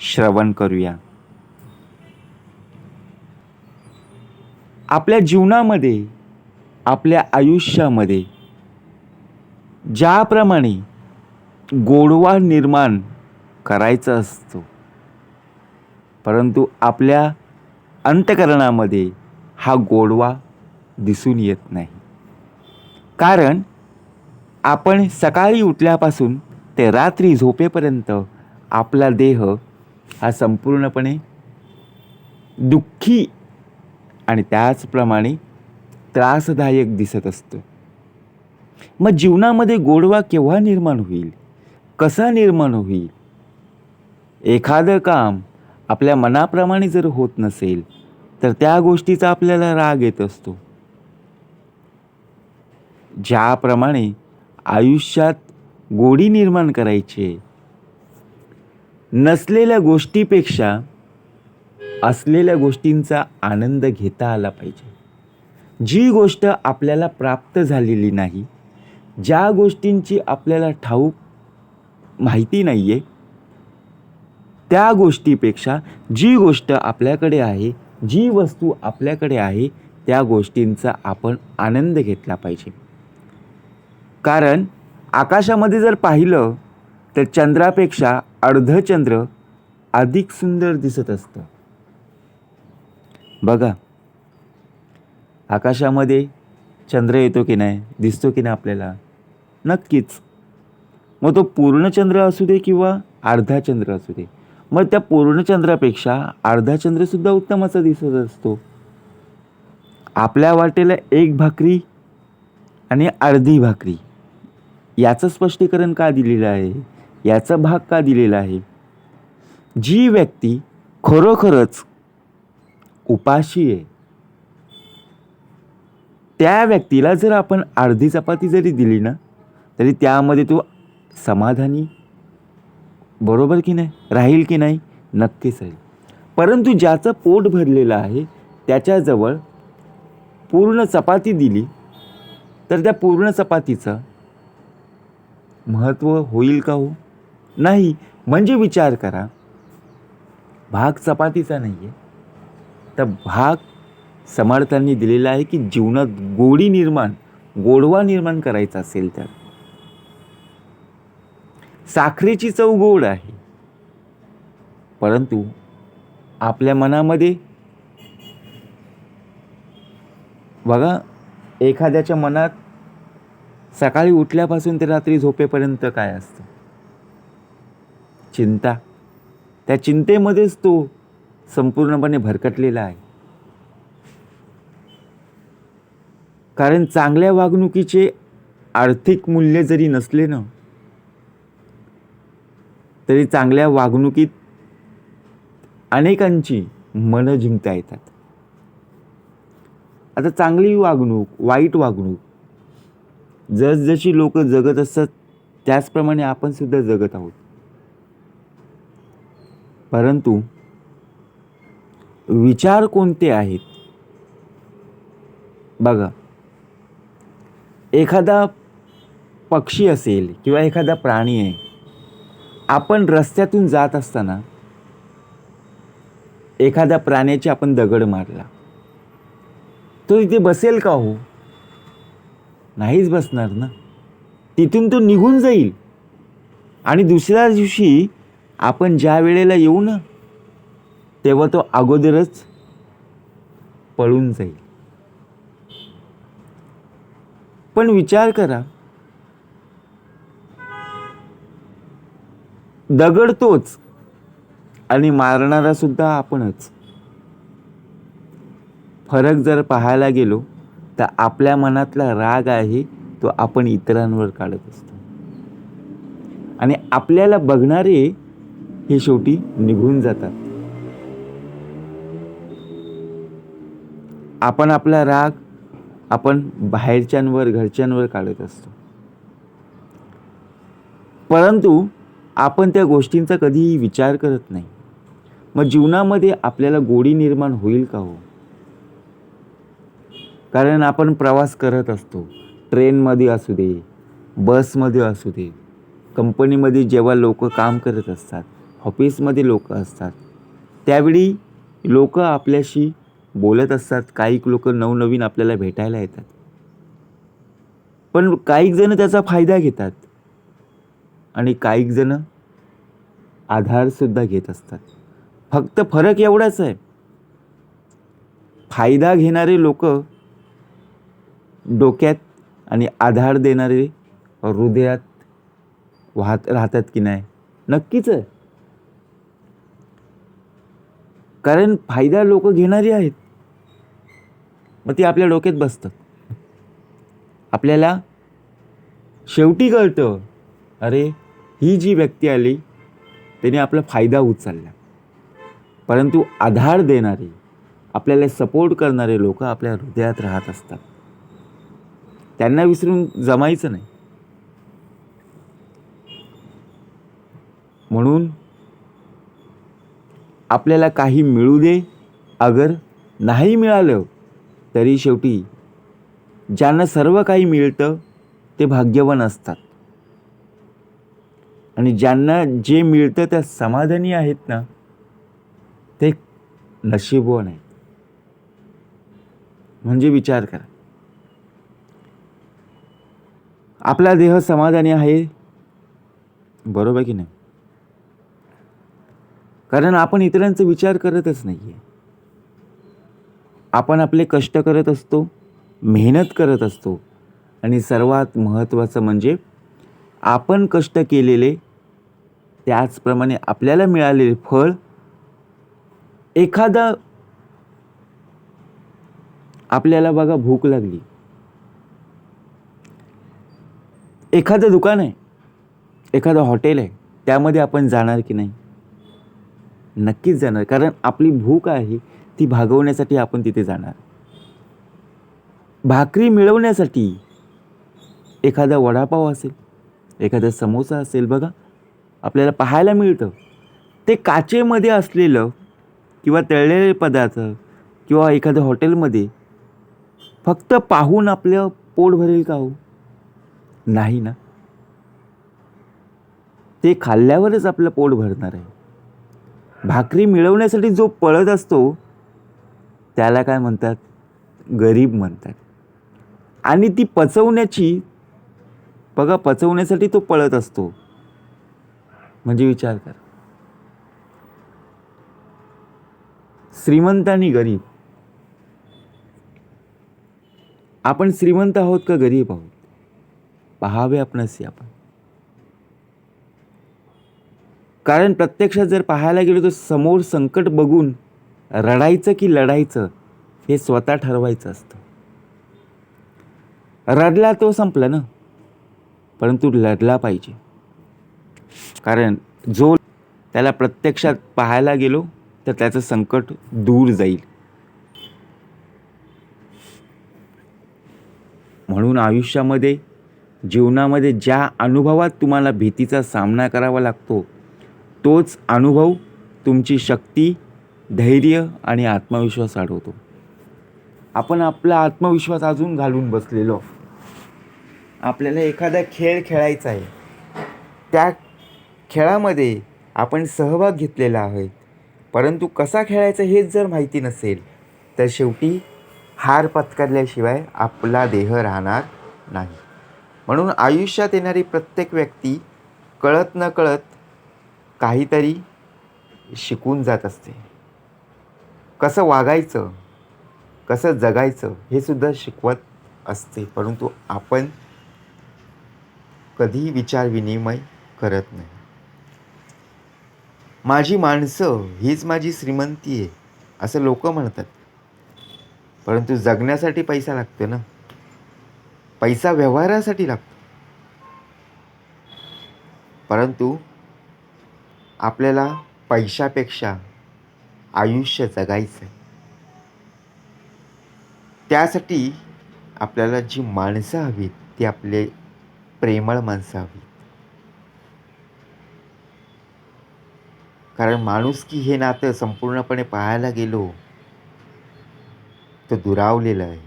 श्रवण करूया. आपल्या जीवनामध्ये आपल्या आयुष्यामध्ये ज्याप्रमाणे गोडवा निर्माण करायचा असतो परंतु आपल्या अंतकरणामध्ये हा गोडवा दिसून येत नाही. कारण आपण सकाळी उठल्यापासून ते रात्री झोपेपर्यंत आपला देह हा संपूर्णपणे दुःखी आणि त्याचप्रमाणे त्रासदायक दिसत असतं. मग जीवनामध्ये गोडवा केव्हा निर्माण होईल? कसा निर्माण होईल? एखादं काम आपल्या मनाप्रमाणे जर होत नसेल तर त्या गोष्टीचा आपल्याला राग येत असतो. ज्याप्रमाणे आयुष्यात गोडी निर्माण करायची नसलेल्या गोष्टीपेक्षा असलेल्या गोष्टींचा आनंद घेता आला पाहिजे. जी गोष्ट आपल्याला प्राप्त झालेली नाही ज्या गोष्टींची आपल्याला ठाऊक माहिती नाही आहे त्या गोष्टीपेक्षा जी गोष्ट आपल्याकडे आहे जी वस्तू आपल्याकडे आहे त्या गोष्टींचा आपण आनंद घेतला पाहिजे. कारण आकाशामध्ये जर पाहिलं तर चंद्रापेक्षा अर्धचंद्र अधिक सुंदर दिसत असतं. बघा आकाशामध्ये चंद्र येतो की नाही दिसतो की नाही आपल्याला? नक्कीच. मग तो पूर्ण चंद्र असू दे किंवा अर्धा चंद्र असू दे मग त्या पूर्ण चंद्रापेक्षा अर्धा चंद्रसुद्धा उत्तमाचा दिसत असतो. आपल्या वाटेला एक भाकरी आणि अर्धी भाकरी याचं स्पष्टीकरण का दिलेलं आहे? याचा भाग का दिलेला आहे? जी व्यक्ती खरोखरच उपाशी आहे त्या व्यक्तीला जर आपण अर्धी चपाती जरी दिली ना तरी त्यामध्ये तो समाधानी बरोबर की नाही? राहील की नाही? नक्कीच राहील. परंतु ज्याचं पोट भरलेलं आहे त्याच्याजवळ पूर्ण चपाती दिली तर त्या पूर्ण चपातीचं महत्त्व होईल का हो? नाही म्हणजे विचार करा. भाग चपातीचा नाही आहे तर भाग समर्थांनी दिलेला आहे की जीवनात गोडी निर्माण गोडवा निर्माण करायचा असेल तर. साखरेची चव गोड आहे. परंतु आपल्या मनामध्ये बघा एखाद्याच्या मनात सकाळी उठल्यापासून ते रात्री झोपेपर्यंत काय असतं? चिंता. त्या चिंतेमध्येच तो संपूर्णपणे भरकटलेला आहे. कारण चांगल्या वागणुकीचे आर्थिक मूल्य जरी नसले ना तरी चांगल्या वागणुकीत अनेकांची मनं जिंकता येतात. आता चांगली वागणूक वाईट वागणूक जसजशी लोक जगत असतात त्याचप्रमाणे आपण सुद्धा जगत आहोत. परंतु विचार कोणते आहेत? बघा. एखादा पक्षी असेल किंवा एखादा प्राणी आहे आपण रस्त्यातून जात असताना एखाद्या प्राण्याची आपण दगड मारला. तो इथे बसेल का हो? नाहीच बसणार ना. तिथून तो निघून जाईल आणि दुसऱ्या दिवशी आपण ज्या वेळेला येऊ ना तेव्हा तो अगोदरच पळून जाईल. पण विचार करा दगड तोच आणि मारणारा सुद्धा आपणच. फरक जर पाहायला गेलो तर आपल्या मनातला राग आहे तो आपण इतरांवर काढत असतो. आणि आपल्याला बघणारे हे शेवटी निघून जातात. आपण आपला राग आपण बाहेरच्यांवर घरच्यांवर काढत असतो. परंतु आपण त्या गोष्टींचा कधीही विचार करत नाही. मग जीवनामध्ये आपल्याला गोडी निर्माण होईल का हो? कारण आपण प्रवास करत असतो. ट्रेनमध्ये असू दे बसमध्ये असू दे कंपनीमध्ये जेव्हा लोक काम करत असतात ऑफिसमध्ये लोक असतात. त्यावेळी लोक आपल्याशी बोलत असतात. काही लोक नवनवीन आपल्याला भेटायला येतात. पण काही जण त्याचा फायदा घेतात. आणि काही जण आधारसुद्धा घेत असतात. फक्त फरक एवढाच आहे. फायदा घेणारे लोक डोक्यात आणि आधार देणारे हृदयात वाहत राहतात की नाही? नक्कीच आहे. कारण फायदा लोक घेणारी आहेत. मग ते आपल्या डोक्यात बसतं आपल्याला शेवटी कळतं अरे ही जी व्यक्ती आली त्याने आपला फायदा उचलला. परंतु आधार देणारे आपल्याला सपोर्ट करणारे लोक आपल्या हृदयात राहत असतात. त्यांना विसरून जमायचं नाही. म्हणून आपल्याला काही मिळू दे अगर नाही मिळालं तरी शेवटी ज्यांना सर्व काही मिळतं ते भाग्यवान असतात. आणि ज्यांना जे मिळतं त्या समाधानी आहेत ना ते नशीबवान आहेत. म्हणजे विचार करा. आपला देह समाधानी आहे बरोबर की नाही? कारण आपण इतरांचा विचार करतच नाही आहे आपण आपले कष्ट करत असतो मेहनत करत असतो आणि सर्वात महत्त्वाचं म्हणजे आपण कष्ट केलेले त्याचप्रमाणे आपल्याला मिळालेले फळ एखादा आपल्याला बघा भूक लागली. एखादं दुकान आहे एखादं हॉटेल आहे त्यामध्ये आपण जाणार की नाही? नक्कीच जाणार. कारण आपली भूक आहे ती भागवण्यासाठी आपण तिथे जाणार. भाकरी मिळवण्यासाठी एखादा वडापाव असेल एखादा समोसा असेल बघा आपल्याला पाहायला मिळतं. ते काचेमध्ये असलेलं किंवा तळलेले पदार्थ किंवा एखाद्या हॉटेलमध्ये फक्त पाहून आपलं पोट भरेल का हो? नाही ना. ते खाल्ल्यावरच आपलं पोट भरणार आहे. भाकरी मिळवण्यासाठी जो पळत असतो त्याला काय म्हणतात? गरीब म्हणतात. आणि ती पचवण्याची बघा पचवण्यासाठी तो पळत असतो. म्हणजे विचार कर. श्रीमंत आणि गरीब. आपण श्रीमंत आहोत का गरीब आहोत? पहावे आपणच आपण. कारण प्रत्यक्षात जर पाहायला गेलो तर समोर संकट बघून रडायचं की लढायचं हे स्वतः ठरवायचं असतं. रडला तो संपला ना? परंतु लढला पाहिजे. कारण जो त्याला प्रत्यक्षात पाहायला गेलो तर त्याचं संकट दूर जाईल. म्हणून आयुष्यामध्ये जीवनामध्ये ज्या अनुभवात तुम्हाला भीतीचा सामना करावा लागतो तोच अनुभव तुमची शक्ती धैर्य आणि आत्मविश्वास वाढवतो. आपण आपला आत्मविश्वास अजून घालून बसलेलो. आपल्याला एखादा खेळ खेळायचा आहे. त्या खेळामध्ये आपण सहभाग घेतलेला आहे. परंतु कसा खेळायचा हेच जर माहिती नसेल तर शेवटी हार पत्करल्याशिवाय आपला देह राहणार नाही. म्हणून आयुष्यात येणारी प्रत्येक व्यक्ती कळत न कळत काहीतरी शिकून जात असते. कसं वागायचं कसं जगायचं हे सुद्धा शिकवत असते परंतु आपण कधीही विचार विनिमय करत नाही. माझी माणसं हीच माझी श्रीमंती आहे असं लोक म्हणतात. परंतु जगण्यासाठी पैसा लागतो ना. पैसा व्यवहारासाठी लागतो. परंतु आपल्याला पैशापेक्षा आयुष्य जगायचं आहे त्यासाठी आपल्याला जी माणसं हवीत ती आपले प्रेमळ माणसं हवीत. कारण माणुसकी हे नातं संपूर्णपणे पाहायला गेलो तर दुरावलेलं आहे.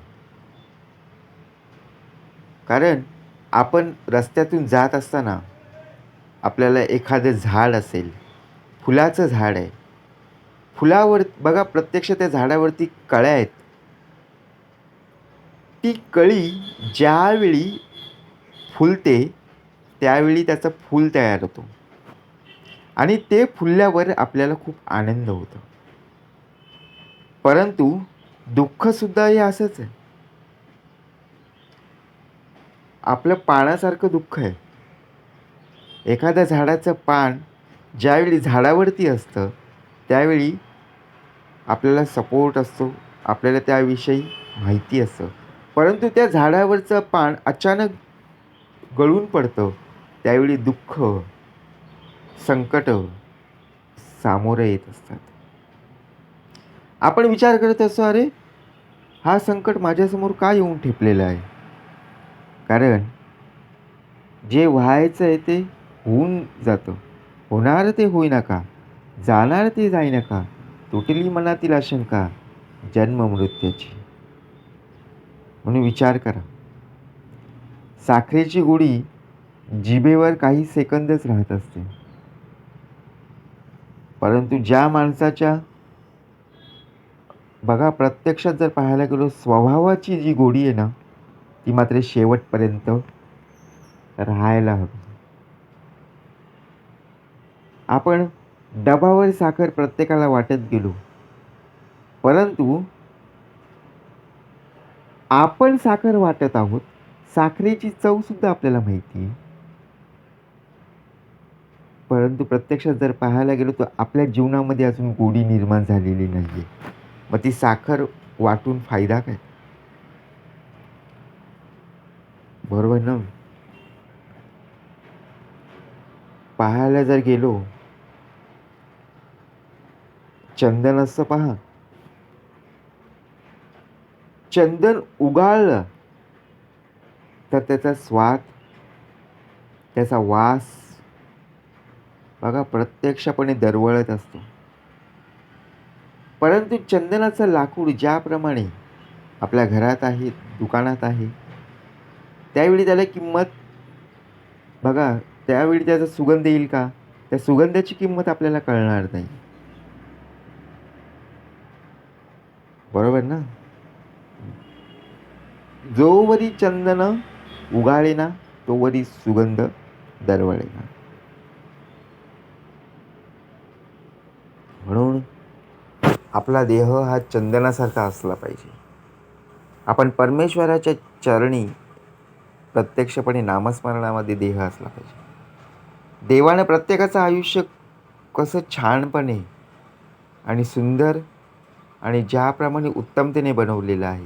कारण आपण रस्त्यातून जात असताना आपल्याला एखादं झाड असेल फुलाचं झाड आहे फुलावर बघा प्रत्यक्ष त्या झाडावरती कळ्या आहेत. ती कळी ज्यावेळी फुलते त्यावेळी त्याचं फूल तयार होतो. आणि ते फुलल्यावर आपल्याला खूप आनंद होतो. परंतु दुःखसुद्धा हे असंच आहे. आपलं पानासारखं दुःख आहे. एखाद्या झाडाचं पान ज्यावेळी झाडावरती असतं त्यावेळी आपल्याला सपोर्ट असतो आपल्याला त्याविषयी माहिती असतं. परंतु त्या झाडावरचं पान अचानक गळून पडतं त्यावेळी दुःख संकट सामोरं येत असतात. आपण विचार करत असतो अरे हा संकट माझ्यासमोर का येऊन ठेपलेला आहे? कारण जे व्हायचं आहे ते होऊन जातं. होणार ते होई नका. जाणार ते जाई नका. तुटली मनातील आशंका. जन्म मृत्यूची. म्हणून विचार करा. साखरेची गोडी जिभेवर काही सेकंदच राहत असते. परंतु ज्या माणसाच्या बघा प्रत्यक्षात जर पाहायला गेलो स्वभावाची जी गोडी आहे ना ती मात्र शेवटपर्यंत राहायला हवी. आपण डबावर साखर प्रत्येकाला वाटत गेलो. परंतु आपण साखर वाटत आहोत साखरेची चवसुद्धा आपल्याला माहिती आहे. परंतु प्रत्यक्षात जर पाहायला गेलो तर आपल्या जीवनामध्ये अजून गोडी निर्माण झालेली नाही आहे मग ती साखर वाटून फायदा काय? बरोबर ना? पाहायला जर गेलो चंदन असतं पहा. चंदन उगाळलं तर त्याचा स्वाद त्याचा वास बघा प्रत्यक्षपणे दरवळत असतो. परंतु चंदनाचं लाकूड ज्याप्रमाणे आपल्या घरात आहे दुकानात आहे त्यावेळी त्याला किंमत बघा त्यावेळी त्याचा सुगंध येईल का? त्या सुगंधाची किंमत आपल्याला कळणार नाही. बरोबर ना? जोवरी चंदन उगाळेना तोवरी सुगंध दरवळेना म्हणून आपला देह हा चंदनासारखा असला पाहिजे. आपण परमेश्वराच्या चरणी प्रत्यक्षपणे नामस्मरणामध्ये देह असला पाहिजे. देवानं प्रत्येकाचं आयुष्य कसं छानपणे आणि सुंदर आणि ज्याप्रमाणे उत्तमतेने बनवलेलं आहे.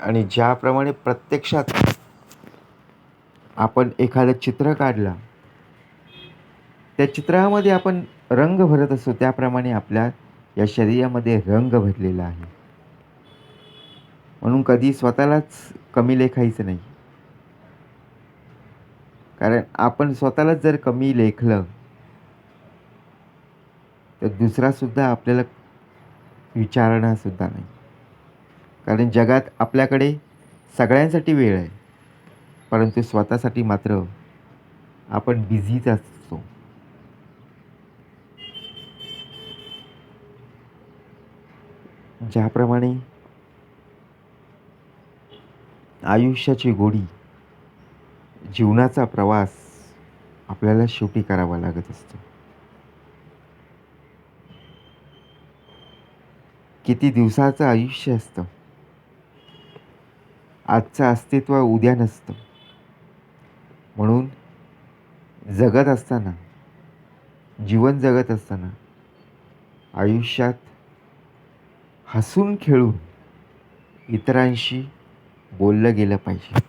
आणि ज्याप्रमाणे प्रत्यक्षात आपण एखादं चित्र काढलं त्या चित्रामध्ये आपण रंग भरत असतो त्याप्रमाणे आपल्या या शरीरामध्ये रंग भरलेला आहे. म्हणून कधी स्वतःलाच कमी लेखायचं नाही. कारण आपण स्वतःलाच जर कमी लेखलं तर दुसरासुद्धा आपल्याला विचारणारसुद्धा नाही. कारण जगात आपल्याकडे सगळ्यांसाठी वेळ आहे. परंतु स्वतःसाठी मात्र आपण बिझीच असतो. ज्याप्रमाणे आयुष्याची गोडी जीवनाचा प्रवास आपल्याला शेवटी करावा लागत असतो. किती दिवसाचं आयुष्य असतं? आजचं अस्तित्व उद्या नसतं. म्हणून जगत असताना जीवन जगत असताना आयुष्यात हसून खेळून इतरांशी बोललं गेलं पाहिजे.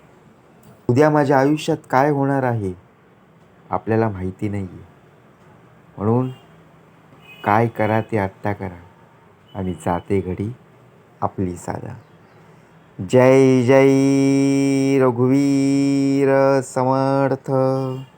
उद्या माझ्या आयुष्यात काय होणार आहे आपल्याला माहिती नाही आहे म्हणून काय करा ते आत्ता करा. आणि जाते घडी आपली साधा जय जय रघुवीर समर्थ.